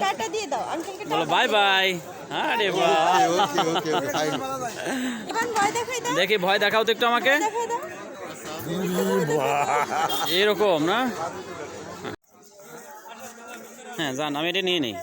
Tata দিয়ে দাও আঙ্কেলকে বলো টাটা বাই বাই আরে বাহ। ওকে ওকে ওকে ফাইন ইভান ভয় দেখাই দাও। দেখি ভয় দেখাও তো একটু আমাকে। এরকম না? হ্যাঁ যান আমি এটা নিয়ে নিই।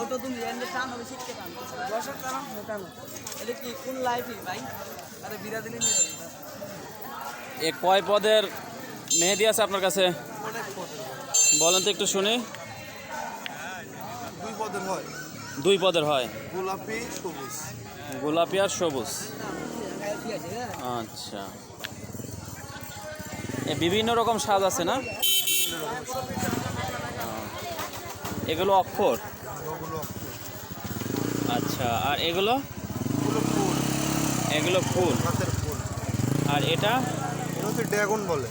ওটা তুমি এন্ডে টান হবে টান। টানো এটা কি কোন লাইফই ভাই? আরে বিরাদিনী নিয়ে এ কয় পদের মেহেদি আছে আপনার কাছে? বলেন তো একটু শুনি। দুই পদের হয়। দুই পদের হয়। গোলাপি সবুজ। গোলাপি আর সবুজ। হ্যাঁ আচ্ছা। এ বিভিন্ন রকম স্বাদ আছে না? এগুলো অক্ষর? আচ্ছা আর এগুলো? এগুলো ফুল। আর এটা? ড্রাগন বলে।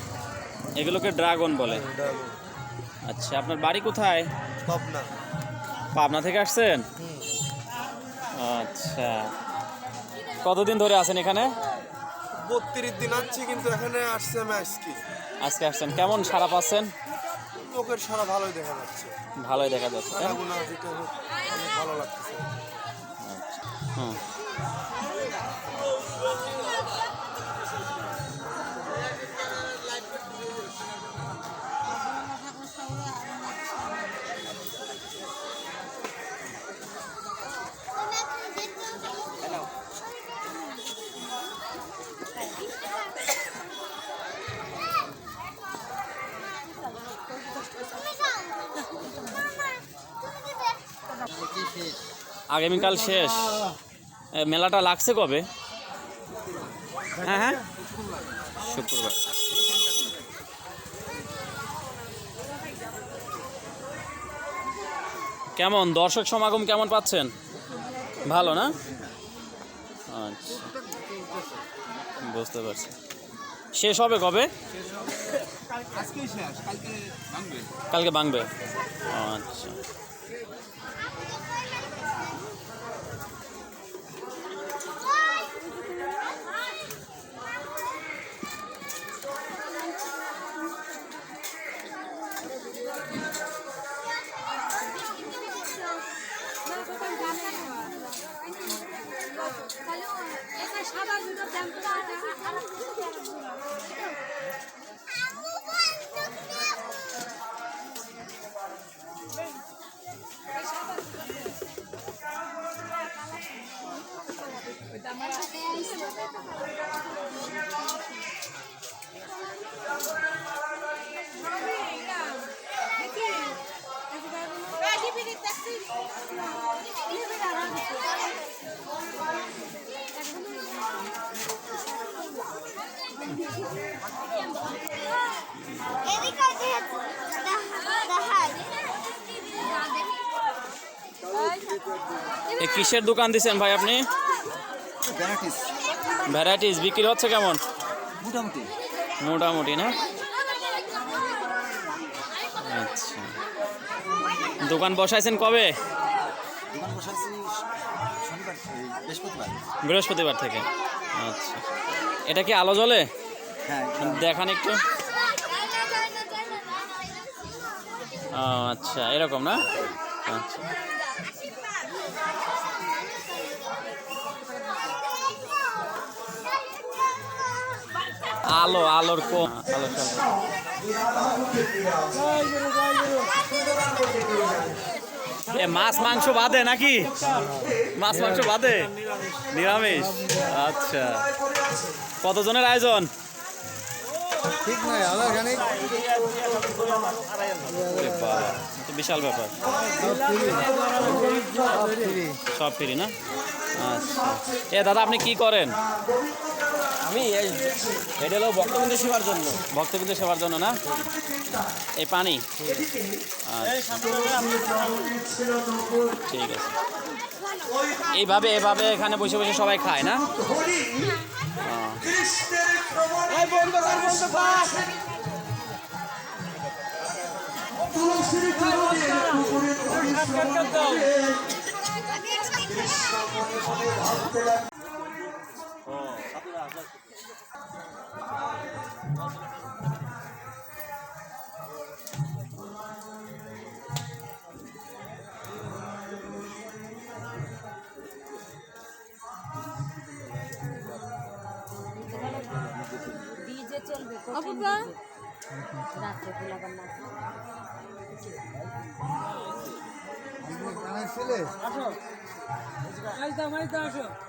এগুলোকে ড্রাগন বলে। ড্রাগন। আচ্ছা আপনার বাড়ি কোথায়? পাবনা। পাবনা থেকে আসছেন? আচ্ছা। কতদিন ধরে আছেন এখানে? বত্রিশ দিন আছি কিন্তু এখানে আসছে আমি আজকে। আজকে আসছেন। কেমন সারা পাচ্ছেন? লোকের সারা ভালোই দেখা যাচ্ছে। ভালোই দেখা যাচ্ছে ভালো লাগতেছে। হুম। আগামীকাল শেষ। মেলাটা লাগছে কবে? হ্যাঁ হ্যাঁ। শুক্রবার। কেমন? দর্শক সমাগম কেমন পাচ্ছেন? ভালো না? আচ্ছা। বুঝতে পারছি। শেষ হবে কবে? কালকে ভাঙবে। ভাঙবে। আচ্ছা। কিসের দোকান দিছেন ভাই আপনি ভ্যারাইটিস ভ্যারাইটিস বিক্রি হচ্ছে কেমন? মোটামুটি। মোটামুটি না? আচ্ছা। দোকান বসাইছেন কবে? দোকান বসাচ্ছি শনিবার বৃহস্পতিবার। বৃহস্পতিবার থেকে। আচ্ছা। এটা কি আলো জ্বলে? হ্যাঁ দেখান একটু। ও আচ্ছা এরকম না? আচ্ছা। আলো আলোর কম আলো এ মাছ মাংস বাদে নাকি? মাছ মাংস বাদে? নিরামিষ। আচ্ছা। কতজনের আয়োজন? ঠিক নয় খানিক বিশাল ব্যাপার। সব ফ্রি না? আচ্ছা। এ দাদা আপনি কি করেন? আমি এই এটা হলো বক্তব্য সেবার জন্য। ভক্তবৃন্দ সেবার জন্য না? এই পানি। ঠিক আছে। এইভাবে এভাবে এখানে বসে বসে সবাই খায় না? অপূর্বা রাত্রে গোলাবার নাচ এ,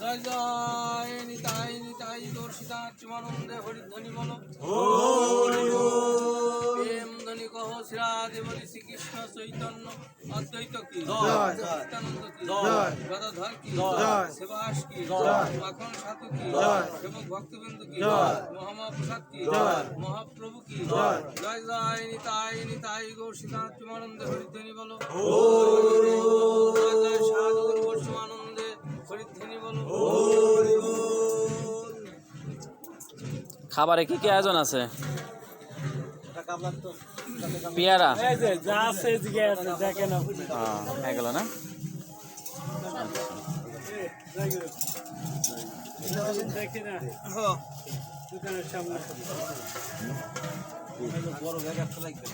জয় জয় নিতাই নিতাই দর্শিতা চুমানন্দে হরিধ্বনি বলো। প্রেম ধ্বনি কহ শ্রীরাধে বলি শ্রীকৃষ্ণ চৈতন্য অদ্বৈত কি? নিত্যানন্দ কি? গদাধর কি? সেবাস কি? মাখন সাধু কি? ভক্তবিন্দু কি? মহামহাপ্রসাদ কি? মহাপ্রভু কি? জয়। জয়। নিতাই নিতাই গৌর সীতা চুমানন্দে হরিধ্বনি বলো। খাবারে কি কি আয়োজন আছে? পেয়ারা। হ্যাঁ এগুলো না? বড় একটা লাগবে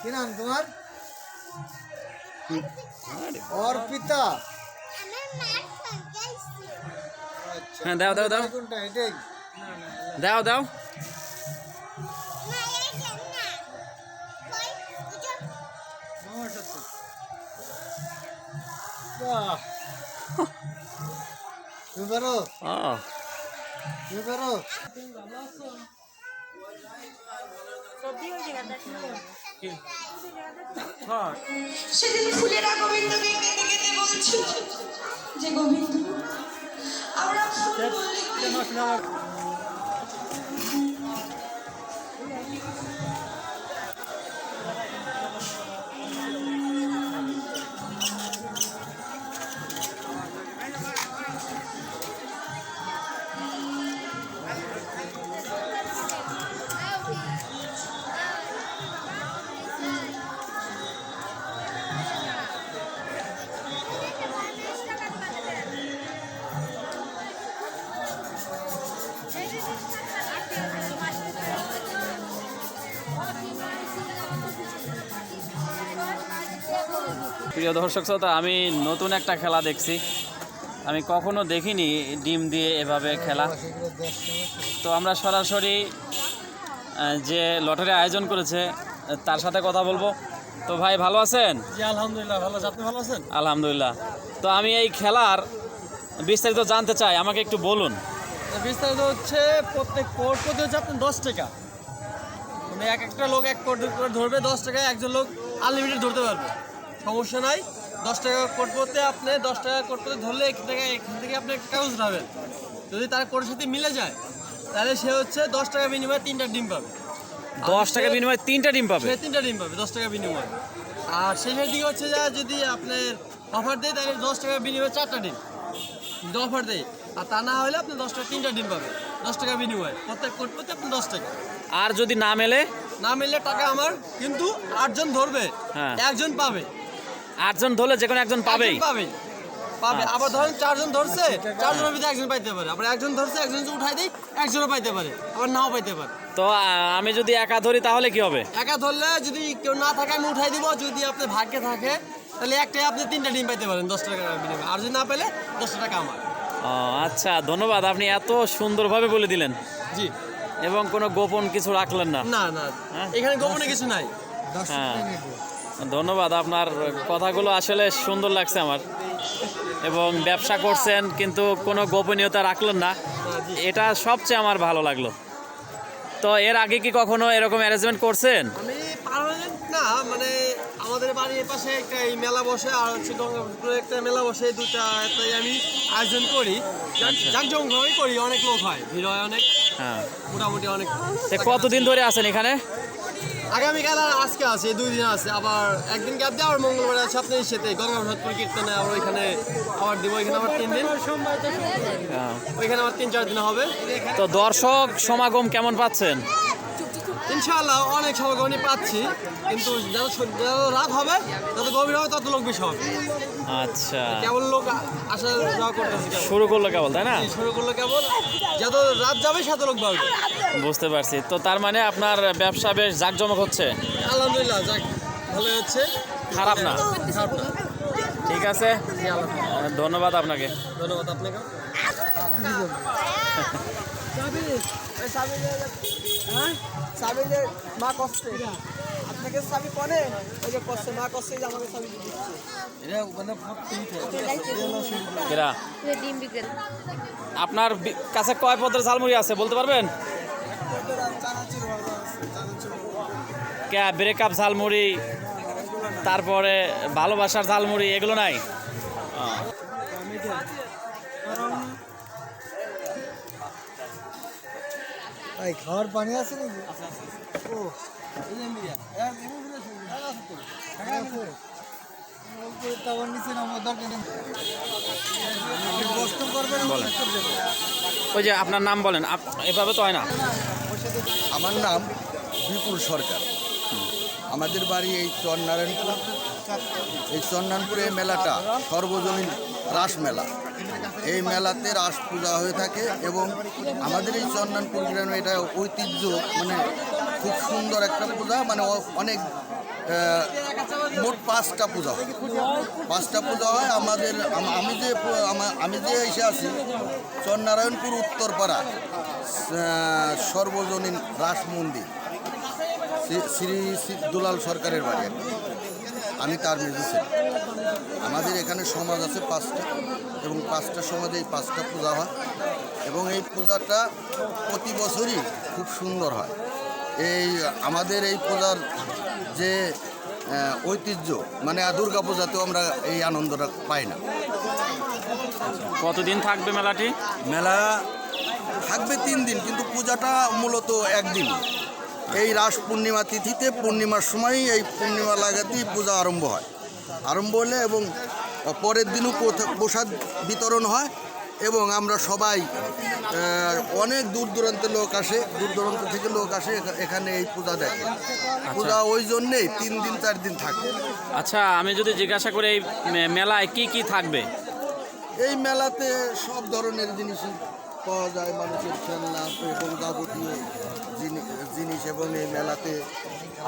কি নাম তোমার? অর্পিতা আচ্ছা হ্যাঁ দাও দাও দাও। দাও দাও। তুমি পারো তুমি পারো সেদিন ফুলেরা গোবিন্দকে কেঁদে কেঁদে বলছিল যে গোবিন্দ আমরা ফুল প্রিয় দর্শক শ্রোতা আমি নতুন একটা খেলা দেখছি। আমি কখনো দেখিনি ডিম দিয়ে এভাবে খেলা। তো আমরা সরাসরি যে লটারি আয়োজন করেছে তার সাথে কথা বলব। তো ভাই ভালো আছেন? আলহামদুলিল্লাহ ভালো আপনি ভালো আছেন? আলহামদুলিল্লাহ। তো আমি এই খেলার বিস্তারিত জানতে চাই আমাকে একটু বলুন। বিস্তারিত হচ্ছে প্রত্যেক কোড প্রতি হচ্ছে আপনার দশ টাকা। মানে এক একটা লোক এক কোড করে ধরবে দশ টাকায় একজন লোক আনলিমিটেড ধরতে পারবে। সমস্যা নাই। দশ টাকা কোড করতে আপনি দশ টাকা কোড করতে ধরলে এখান থেকে এখান থেকে আপনি একটা কাগজ উঠাবেন যদি তার কোডের সাথে মিলে যায় তাহলে সে হচ্ছে দশ টাকা বিনিময়ে তিনটা ডিম পাবে। দশ টাকা বিনিময়ে তিনটা ডিম পাবে? সে তিনটা ডিম পাবে দশ টাকা বিনিময়ে। আর শেষের দিকে হচ্ছে যা যদি আপনার অফার দেয় তাহলে দশ টাকা বিনিময়ে চারটা ডিম। যদি অফার দেয় আর তা না হলে আপনি দশ টাকা তিনটা ডিম পাবে দশ টাকা বিনিময়ে। প্রত্যেক কোট প্রতি আপনি দশ টাকা। আর যদি না মেলে? না মিললে টাকা আমার কিন্তু আটজন ধরবে। হ্যাঁ। একজন পাবে। আটজন ধরলে যে কোনো একজন পাবেই। পাবে। পাবে আবার ধরেন চারজন ধরছে চারজনের ভিতরে একজন পাইতে পারে। আবার একজন ধরছে একজন যদি উঠাই দেয় একজনও পাইতে পারে। আবার নাও পাইতে পারে। তো আমি যদি একা ধরি তাহলে কি হবে? একা ধরলে যদি কেউ না থাকে আমি উঠাই দিব। যদি আপনার ভাগ্যে থাকে তাহলে একটাই আপনি তিনটা ডিম পাইতে পারেন দশ টাকা বিনিময়ে আর যদি না পেলে দশ টাকা আমার। ও, আচ্ছা ধন্যবাদ। আপনি এত সুন্দরভাবে বলে দিলেন। জি। এবং কোনো গোপন কিছু রাখলেন না? না না। হ্যাঁ? এখানে গোপনে কিছু নাই। হ্যাঁ। ধন্যবাদ আপনার কথাগুলো আসলে সুন্দর লাগছে আমার। এবং ব্যবসা করছেন কিন্তু কোনো গোপনীয়তা রাখলেন না। এটা সবচেয়ে আমার ভালো লাগল। তো এর আগে কি কখনো এরকম অ্যারেঞ্জমেন্ট করছেন? না মানে আমাদের বাড়ির পাশে একটা এই মেলা বসে আর হচ্ছে গঙ্গাপুরে একটা মেলা বসে দুটা তাই আমি আয়োজন করি। জাকজমকভাবেই করি অনেক লোক হয় ভিড় হয় অনেক। হ্যাঁ। মোটামুটি অনেক কতদিন ধরে আছেন এখানে? আগামীকাল আর আজকে আছে দুই দিন আছে। আবার একদিন গ্যাপ দিয়ে আবার মঙ্গলবার আছে। আপনার সাথে গঙ্গাপুর কীর্তনে আবার ওইখানে আবার দিব ওইখানে আবার তিন দিন। হ্যাঁ। ওইখানে আবার তিন চার দিন হবে। তো দর্শক সমাগম কেমন পাচ্ছেন? ইনশাআল্লাহ অনেক সমাগমই পাচ্ছি কিন্তু যত রাত হবে তত গভীর হবে তত লোক বেশি হবে। আচ্ছা। কেবল লোক আসা যাওয়া করতেছে শুরু করল কেবল তাই না? শুরু করল কেবল। যত রাত যাবে সেত লোক বাড়বে। বুঝতে পারছি। তো তার মানে আপনার ব্যবসা বেশ জাঁকজমক হচ্ছে? আলহামদুলিল্লাহ যাক ভালো হচ্ছে। খারাপ না? খারাপ না। ঠিক আছে। ধন্যবাদ আপনাকে। ধন্যবাদ আপনাকে মা কষ্টে। আপনাকে পরে ওই যে কষ্টে মা কষ্টে যে আমাকে চাবি দিচ্ছে। এরা ডিম বিকেল আপনার কাছে কয় পদের ঝালমুড়ি আছে বলতে পারবেন? কে ব্রেকআপ ঝালমুড়ি তারপরে ভালোবাসার ঝালমুড়ি এগুলো নাই? খাওয়ার পানি আছে নাকি? ও ওই যে আপনার নাম বলেন এভাবে তো হয় না। আমার নাম বিপুল সরকার। আমাদের বাড়ি এই চরনারায়ণপুর এই চরনারায়ণপুরে মেলাটা সর্বজনীন রাস মেলা এই মেলাতে রাস পূজা হয়ে থাকে এবং আমাদের এই চরনারায়ণপুর গ্রামে এটা ঐতিহ্য মানে খুব সুন্দর একটা পূজা মানে অনেক মোট পাঁচটা পূজা পাঁচটা পূজা হয় আমাদের, আমি যে আমি যে এসে আছি চরনারায়ণপুর উত্তরপাড়া সর্বজনীন রাস মন্দির, শ্রী- শ্রী দুলাল সরকারের বাড়ি। আমি তার মেজেছেন আমাদের এখানে সমাজ আছে পাঁচটা এবং পাঁচটা সমাজে এই পাঁচটা পূজা হয় এবং এই পূজাটা প্রতি বছরই খুব সুন্দর হয়। এই আমাদের এই পূজার যে ঐতিহ্য মানে দুর্গা পূজাতেও আমরা এই আনন্দটা পাই না। কতদিন থাকবে মেলাটি? মেলা থাকবে তিন দিন কিন্তু পূজাটা মূলত একদিন। এই রাস পূর্ণিমা তিথিতে পূর্ণিমার সময়ই এই পূর্ণিমা লাগাতেই পূজা আরম্ভ হয়। আরম্ভ হলে এবং পরের দিনও প্রসাদ বিতরণ হয় এবং আমরা সবাই অনেক দূর দূরান্তের লোক আসে দূর দূরান্ত থেকে লোক আসে এখানে এই পূজা দেখে। পূজা ওই জন্যেই তিন দিন চার দিন থাকে। আচ্ছা আমি যদি জিজ্ঞাসা করি এই মেলায় কি কি থাকবে? এই মেলাতে সব ধরনের জিনিসই পাওয়া যায় মানুষের খেলনা এবং যাবতীয় জিনিস এবং এই মেলাতে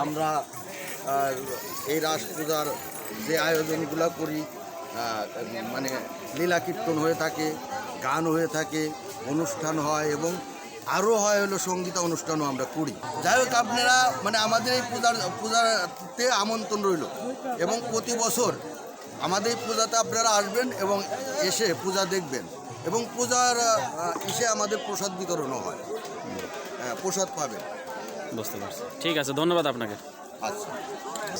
আমরা এই রাস পূজার যে আয়োজনগুলো করি মানে লীলা কীর্তন হয়ে থাকে গান হয়ে থাকে অনুষ্ঠান হয় এবং আরও হয় হলো সংগীত অনুষ্ঠানও আমরা করি। যাই হোক আপনারা মানে আমাদের এই পূজার পূজাতে আমন্ত্রণ রইল এবং প্রতি বছর আমাদের এই পূজাতে আপনারা আসবেন এবং এসে পূজা দেখবেন এবং পূজার এসে আমাদের প্রসাদ বিতরণও হয়। হ্যাঁ প্রসাদ পাবেন। বুঝতে পারছি। ঠিক আছে ধন্যবাদ আপনাকে। আচ্ছা।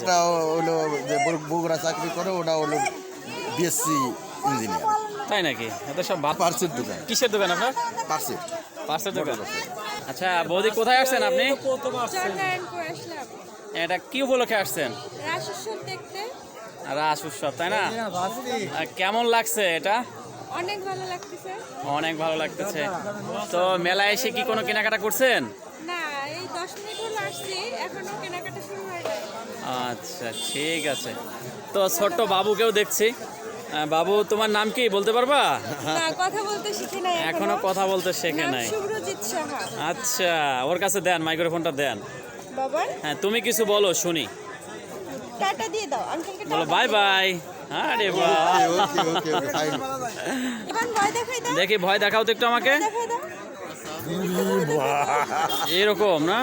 এটা হলো যে বগুড়া চাকরি করে ওটা হলো বিএসসি ইঞ্জিনিয়ার তাই নাকি? এত সব ভাত পার্সের দোকান। কিসের দোকান আপনার? পার্সের। পার্সের দোকান। আচ্ছা বৌদি কোথায় আসছেন আপনি? এটা কি উপলক্ষে আসছেন? রাস উৎসব তাই না? আর কেমন লাগছে এটা? অনেক ভালো লাগতেছে। অনেক ভালো লাগতেছে তো মেলায় এসে কি কোনো কেনাকাটা করছেন? না এই দশ মিনিট হলো আসছি। এখনও আচ্ছা ঠিক আছে। তো ছোট্ট বাবুকেও দেখছি। বাবু তোমার নাম কি বলতে পারবা? না কথা বলতে শিখি নাই এখনও। কথা বলতে শেখে নাই। আচ্ছা ওর কাছে দেন মাইক্রোফোনটা দেন। হ্যাঁ তুমি কিছু বলো শুনি। টাটা দিয়ে দাও আঙ্কেলকে বলো বাই বাই আরে বাহ। দেখি ভয় দেখাও তো একটু আমাকে। এরকম না?